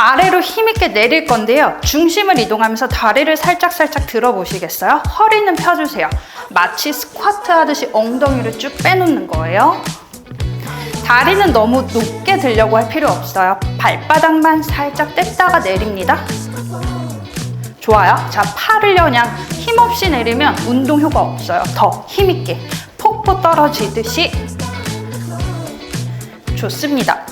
아래로 힘있게 내릴 건데요. 중심을 이동하면서 다리를 살짝살짝 들어보시겠어요? 허리는 펴주세요. 마치 스쿼트 하듯이 엉덩이를 쭉 빼놓는 거예요. 다리는 너무 높게 들려고 할 필요 없어요. 발바닥만 살짝 뗐다가 내립니다. 좋아요. 자, 팔을요, 그냥 힘없이 내리면 운동 효과 없어요. 더 힘있게. 폭포 떨어지듯이. 좋습니다.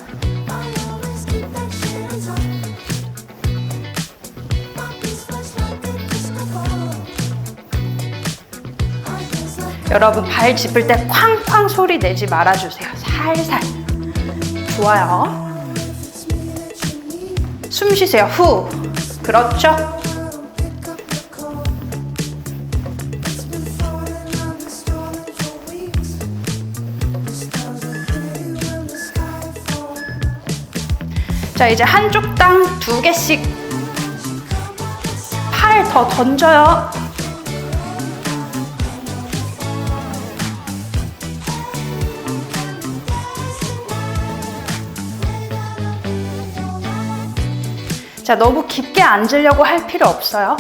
여러분 발 짚을 때 쾅쾅 소리 내지 말아주세요. 살살. 좋아요. 숨 쉬세요. 후. 그렇죠. 자, 이제 한쪽당 두 개씩 팔 더 던져요. 자, 너무 깊게 앉으려고 할 필요 없어요.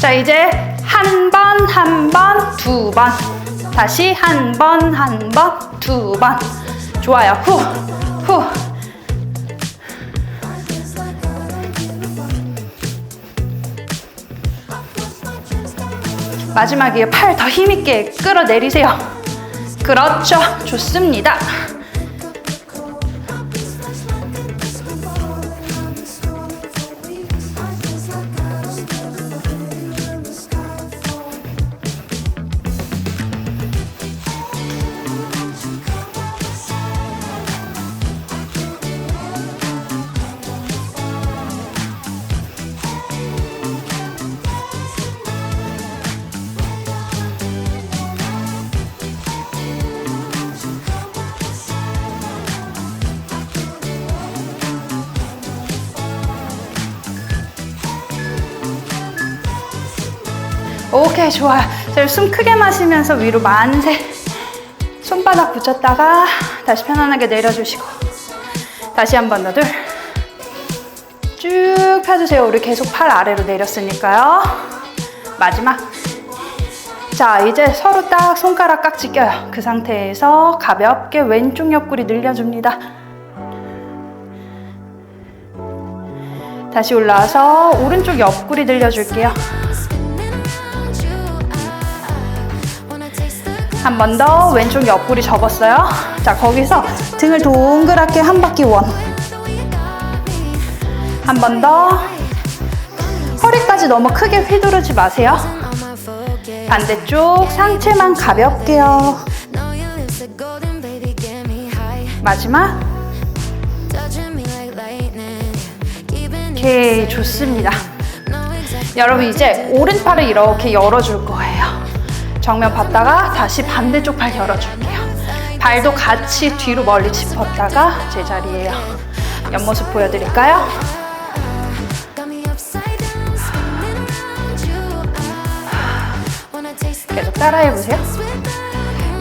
자, 이제 한 번, 한 번, 두 번. 다시 한 번, 한 번, 두 번. 좋아요. 후, 후. 마지막이에요. 팔더 힘있게 끌어내리세요. 그렇죠. 좋습니다. 오케이 좋아요. 자, 숨 크게 마시면서 위로 만세. 손바닥 붙였다가 다시 편안하게 내려주시고 다시 한 번 더 둘. 쭉 펴주세요. 우리 계속 팔 아래로 내렸으니까요. 마지막. 자, 이제 서로 딱 손가락 깍지 껴요. 그 상태에서 가볍게 왼쪽 옆구리 늘려줍니다. 다시 올라와서 오른쪽 옆구리 늘려줄게요. 한 번 더 왼쪽 옆구리 접었어요. 자, 거기서 등을 동그랗게 한 바퀴 원. 한 번 더. 허리까지 너무 크게 휘두르지 마세요. 반대쪽 상체만 가볍게요. 마지막. 오케이, 좋습니다. 여러분 이제 오른팔을 이렇게 열어줄 거예요. 정면 봤다가 다시 반대쪽 팔 열어줄게요. 발도 같이 뒤로 멀리 짚었다가 제자리에요. 옆모습 보여드릴까요? 계속 따라해보세요.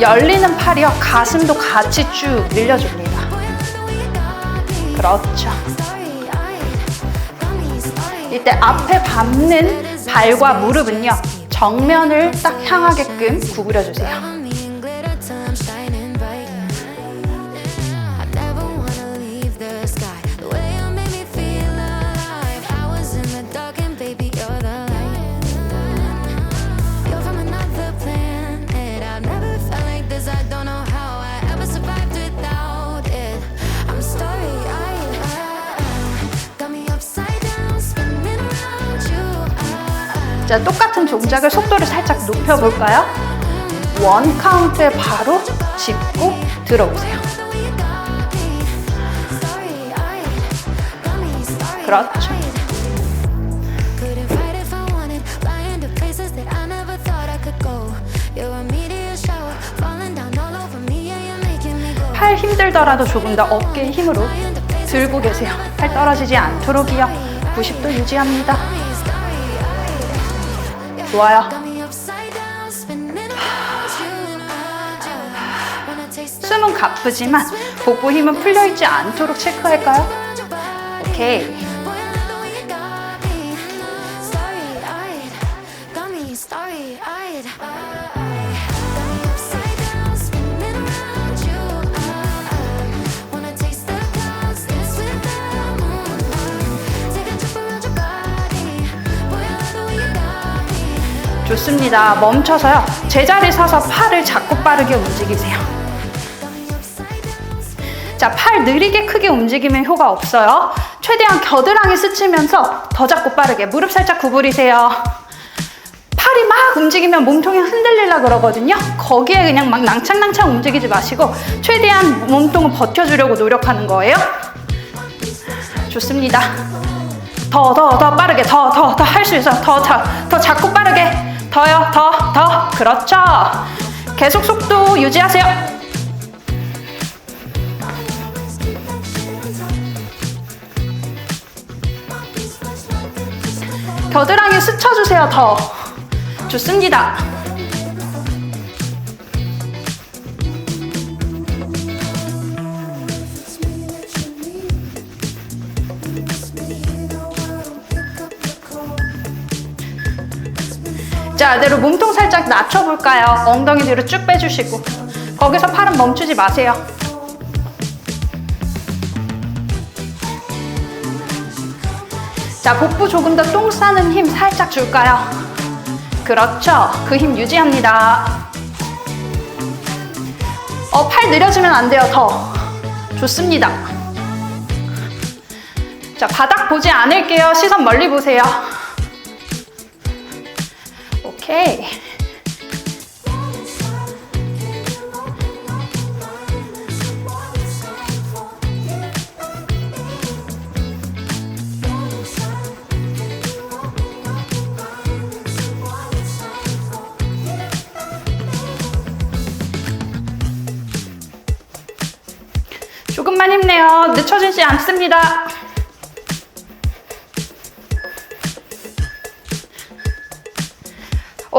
열리는 팔이요. 가슴도 같이 쭉 늘려줍니다. 그렇죠. 이때 앞에 밟는 발과 무릎은요. 정면을 딱 향하게 끔 구부려 주세요. 자, 똑같은 동작을 속도를 살짝 높여볼까요? 원 카운트에 바로 짚고 들어오세요. 그렇죠. 팔 힘들더라도 조금 더 어깨 힘으로 들고 계세요. 팔 떨어지지 않도록이요. 90도 유지합니다. 좋아요. 숨은 가쁘지만 복부 힘은 풀려있지 않도록 체크할까요? 오케이. 좋습니다. 멈춰서요. 제자리 서서 팔을 작고 빠르게 움직이세요. 자, 팔 느리게 크게 움직이면 효과 없어요. 최대한 겨드랑이 스치면서 더 작고 빠르게 무릎 살짝 구부리세요. 팔이 막 움직이면 몸통이 흔들리려 그러거든요. 거기에 그냥 막 낭창낭창 움직이지 마시고 최대한 몸통을 버텨주려고 노력하는 거예요. 좋습니다. 더, 더, 더 빠르게, 더, 더, 더 할 수 있어. 더, 더, 더 작고 빠르게. 더요, 더, 더. 그렇죠. 계속 속도 유지하세요. 겨드랑이 스쳐주세요, 더. 좋습니다. 자, 이대로 몸통 살짝 낮춰볼까요? 엉덩이 뒤로 쭉 빼주시고. 거기서 팔은 멈추지 마세요. 자, 복부 조금 더 똥 싸는 힘 살짝 줄까요? 그렇죠. 그 힘 유지합니다. 어, 팔 느려지면 안 돼요. 더. 좋습니다. 자, 바닥 보지 않을게요. 시선 멀리 보세요. 오케이. 조금만 힘내요. 늦춰지지 않습니다.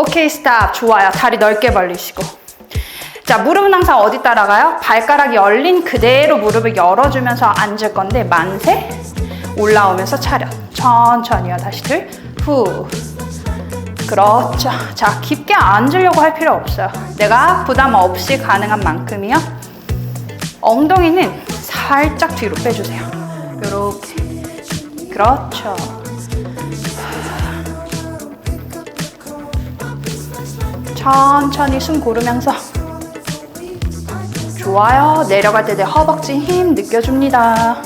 오케이, 스탑. 좋아요. 다리 넓게 벌리시고. 자, 무릎은 항상 어디 따라가요? 발가락이 열린 그대로 무릎을 열어주면서 앉을 건데, 만세. 올라오면서 차렷. 천천히요. 다시 들. 후. 그렇죠. 자, 깊게 앉으려고 할 필요 없어요. 내가 부담 없이 가능한 만큼이요. 엉덩이는 살짝 뒤로 빼주세요. 이렇게. 그렇죠. 천천히 숨 고르면서 좋아요. 내려갈 때 내 허벅지 힘 느껴줍니다.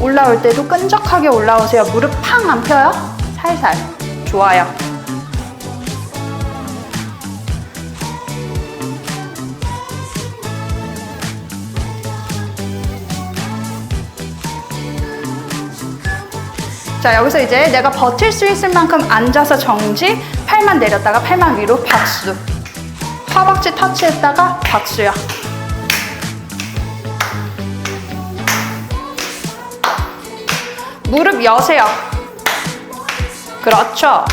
올라올 때도 끈적하게 올라오세요. 무릎 팡 안 펴요? 살살. 좋아요. 자, 여기서 이제 내가 버틸 수 있을 만큼 앉아서 정지, 팔만 내렸다가 팔만 위로 박수. 허벅지 터치했다가 박수요. 무릎 여세요. 그렇죠.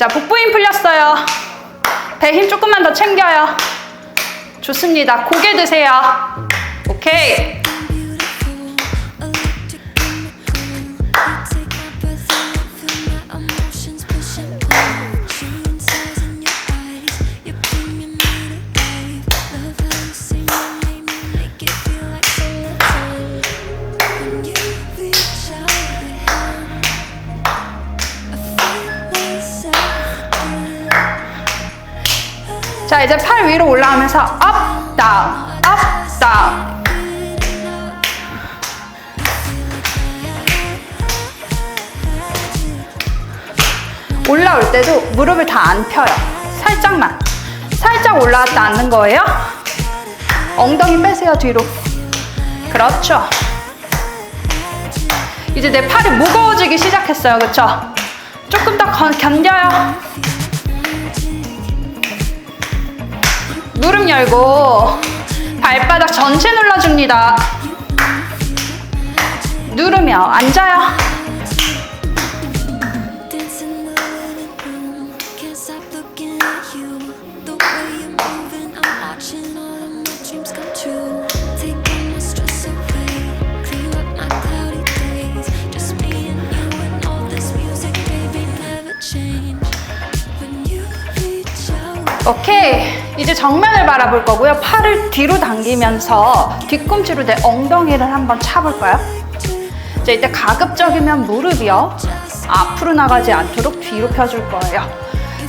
자, 복부 힘 풀렸어요. 배 힘 조금만 더 챙겨요. 좋습니다. 고개 드세요. 오케이. 무릎을 다 안 펴요. 살짝만. 살짝 올라왔다 앉는 거예요. 엉덩이 빼세요, 뒤로. 그렇죠. 이제 내 팔이 무거워지기 시작했어요. 그쵸? 조금 더 건- 견뎌요. 무릎 열고 발바닥 전체 눌러줍니다. 누르며 앉아요. 오케이. 이제 정면을 바라볼 거고요. 팔을 뒤로 당기면서 뒤꿈치로 내 엉덩이를 한번 차볼까요? 자, 이때 가급적이면 무릎이요. 앞으로 나가지 않도록 뒤로 펴줄 거예요.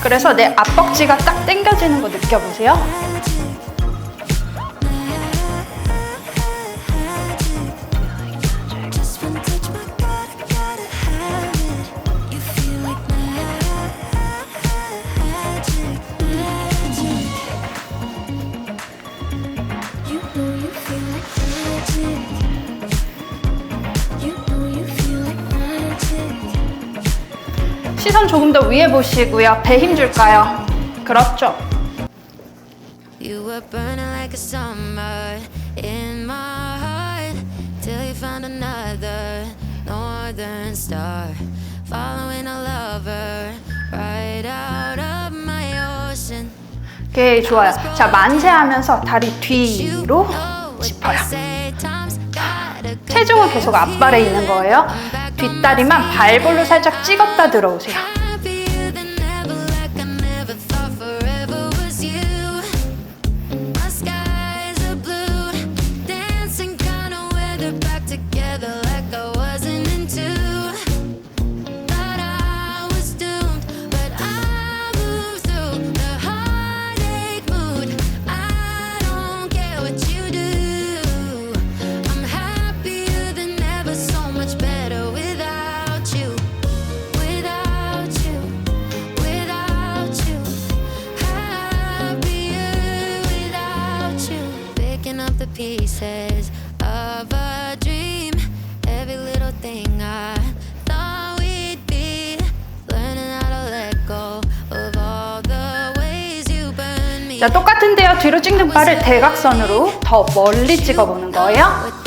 그래서 내 앞벅지가 딱 당겨지는 거 느껴보세요. 시선 조금 더 위에 보시고요. 배 힘 줄까요? 그렇죠. You were burning like a summer in my heart till you found another northern star. Following a lover right out of my ocean. 오케이, 좋아요. 자, 만세하면서 다리 뒤로 짚어요. 체중은 계속 앞발에 있는. 거예요. 뒷다리만 발볼로 살짝 찍었다 들어오세요. 자, 똑같은데요. 뒤로 찍는 발을 대각선으로 더 멀리 찍어보는 거예요.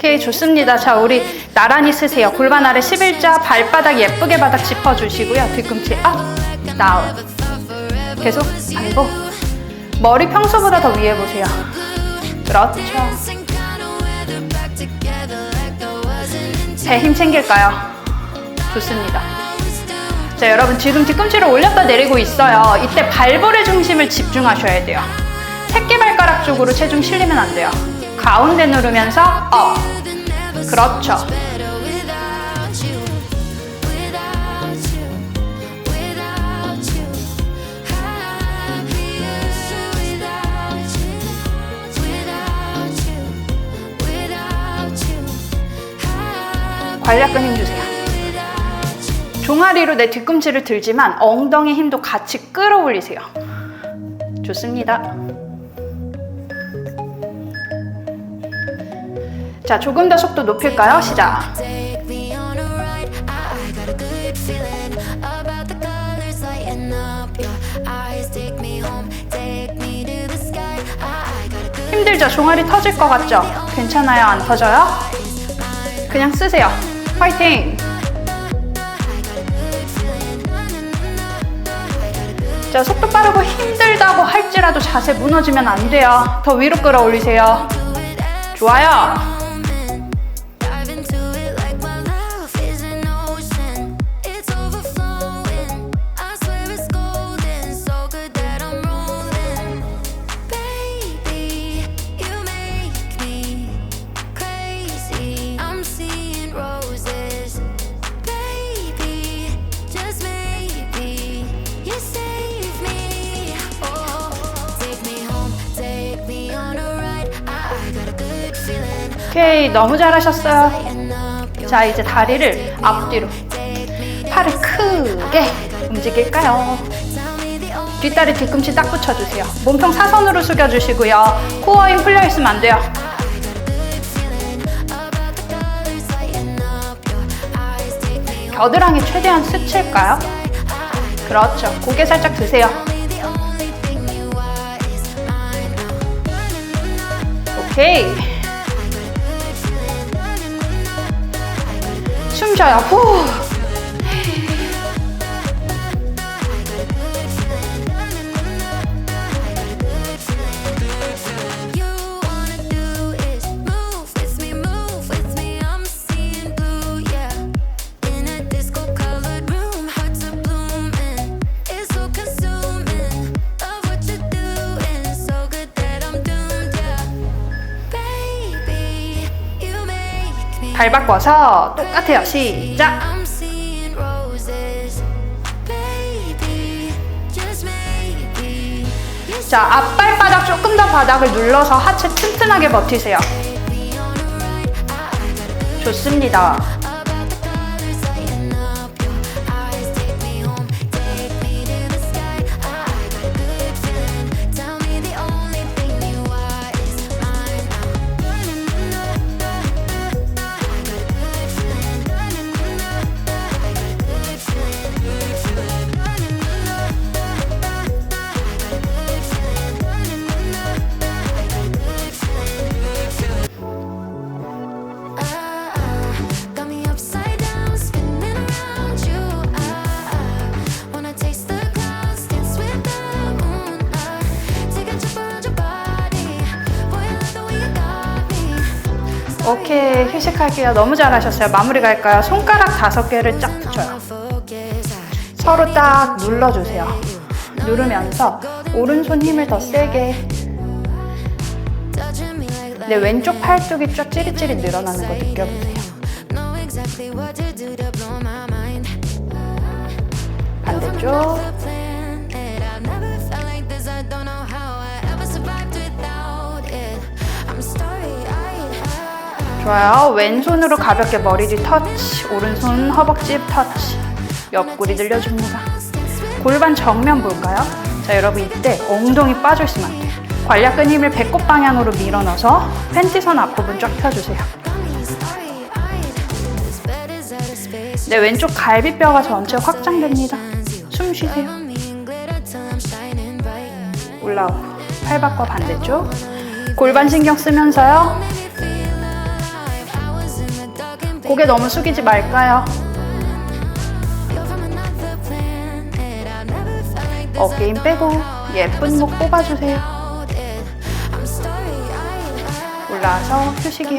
오케이, 좋습니다. 자, 우리 나란히 쓰세요. 골반 아래 11자, 발바닥 예쁘게 바닥 짚어주시고요. 뒤꿈치 업, 다운. 계속 반복. 머리 평소보다 더 위에 보세요. 그렇죠. 배 힘 챙길까요? 좋습니다. 자, 여러분 지금 뒤꿈치를 올렸다 내리고 있어요. 이때 발볼의 중심을 집중하셔야 돼요. 새끼발가락 쪽으로 체중 실리면 안 돼요. 가운데 누르면서 업. 그렇죠. 관략근 힘 주세요. 종아리로 내 뒤꿈치를 들지만 엉덩이 힘도 같이 끌어올리세요. 좋습니다. 자, 조금 더 속도 높일까요? 시작. 힘들죠? 종아리 터질 것 같죠? 괜찮아요? 안 터져요? 그냥 쓰세요. 화이팅! 자, 속도 빠르고 힘들다고 할지라도 자세 무너지면 안 돼요. 더 위로 끌어올리세요. 좋아요. 오케이, 너무 잘하셨어요. 자, 이제 다리를 앞뒤로, 팔을 크게 움직일까요? 뒷다리 뒤꿈치 딱 붙여주세요. 몸통 사선으로 숙여주시고요. 코어 힘 풀려 있으면 안 돼요. 겨드랑이 최대한 스칠까요? 그렇죠. 고개 살짝 드세요. 오케이. 숨 쉬어요. 후. 발 바꿔서 똑같아요. 시작. 자, 앞발바닥 조금 더 바닥을 눌러서 하체 튼튼하게 버티세요. 좋습니다. 휴식할게요. 너무 잘하셨어요. 마무리 갈까요? 손가락 다섯 개를 쫙 붙여요. 서로 딱 눌러주세요. 누르면서 오른손 힘을 더 세게. 내 왼쪽 팔뚝이 쫙 찌릿찌릿 늘어나는 거 느껴보세요. 반대쪽. 좋아요. 왼손으로 가볍게 머리 뒤 터치. 오른손 허벅지 터치. 옆구리 늘려줍니다. 골반 정면 볼까요? 자, 여러분 이때 엉덩이 빠져 있으면 안 돼요. 관략근 힘을 배꼽 방향으로 밀어 넣어서 팬티선 앞부분 쫙 펴주세요. 내 왼쪽 갈비뼈가 전체 확장됩니다. 숨 쉬세요. 올라오고 팔 바꿔 반대쪽. 골반 신경 쓰면서요. 고개 너무 숙이지 말까요? 어깨 힘 빼고 예쁜 목 뽑아주세요. 올라와서 휴식이요.